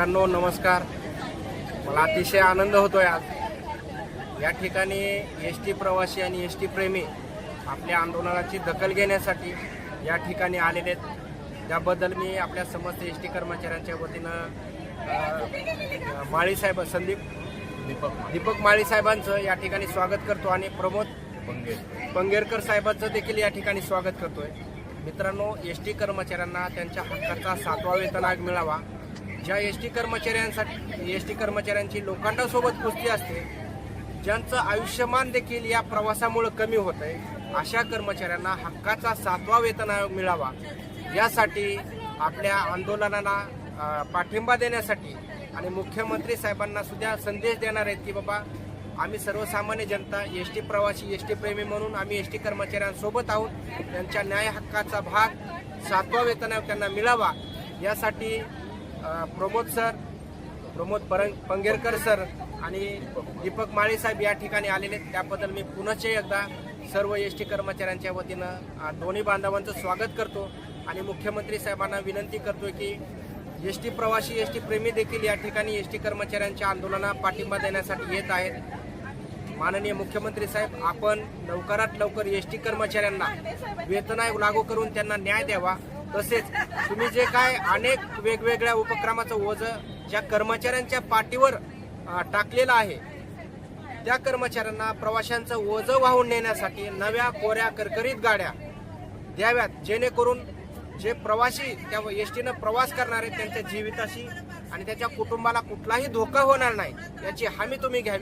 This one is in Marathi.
मित्रांनो नमस्कार. मला अतिशय आनंद होतोय आज. या ठिकाणी एस टी प्रवासी आणि एस टी प्रेमी आपल्या आंदोलनाची दखल घेण्यासाठी या ठिकाणी आलेले आहेत. त्याबद्दल मी आपल्या समस्त एस टी कर्मचाऱ्यांच्या वतीनं अ, माळी साहेब संदीप दीपक दीपक माळी साहेबांचं या ठिकाणी स्वागत करतो आणि प्रमोद पंगे पंगेरकर साहेबांचं देखील या ठिकाणी स्वागत करतोय. मित्रांनो एस टी कर्मचाऱ्यांना त्यांच्या हक्काचा सातवा वेतन आयोग मिळावा. ज्या एस टी कर्मचाऱ्यांसाठी एस टी कर्मचाऱ्यांची लोखंडासोबत कुस्ती असते ज्यांचं आयुष्यमान देखील या प्रवासामुळं कमी होत आहे अशा कर्मचाऱ्यांना हक्काचा सातवा वेतन आयोग मिळावा. यासाठी आपल्या आंदोलनाला पाठिंबा देण्यासाठी आणि मुख्यमंत्री साहेबांना सुद्धा संदेश देणार आहेत की बाबा आम्ही सर्वसामान्य जनता एस टी प्रवासी एस टी प्रेमी म्हणून आम्ही एस टी कर्मचाऱ्यांसोबत आहोत. त्यांच्या न्याय हक्काचा भाग सातवा वेतन आयोग त्यांना मिळावा. यासाठी प्रमोद सर प्रमोद परंग पंगेरकर सर आणि दीपक माळी साहेब या ठिकाणी आलेले आहेत. त्याबद्दल मी पुनश्च एकदा सर्व एस टी कर्मचाऱ्यांच्या वतीनं दोन्ही बांधवांचं स्वागत करतो आणि मुख्यमंत्री साहेबांना विनंती करतो की एस टी प्रवासी एस टी प्रेमी देखील या ठिकाणी एस टी कर्मचाऱ्यांच्या आंदोलनाला पाठिंबा देण्यासाठी येत आहेत माननीय मुख्यमंत्री साहेब आपण लवकरात लवकर एस टी कर्मचाऱ्यांना वेतनाय लागू करून त्यांना न्याय द्यावा तसेच तुम्ही जे काय अनेक वेगवेगळ्या उपक्रमाचं ओझ ज्या कर्मचाऱ्यांच्या पाठीवर टाकलेलं आहे त्या कर्मचाऱ्यांना प्रवाशांचं ओझं वाहून नेण्यासाठी नव्या कोऱ्या करकरीत गाड्या द्याव्यात जेणेकरून जे प्रवासी त्या एस टीनं प्रवास करणारे त्यांच्या जीविताशी आणि त्याच्या कुटुंबाला कुठलाही धोका होणार नाही याची हमी तुम्ही घ्यावी.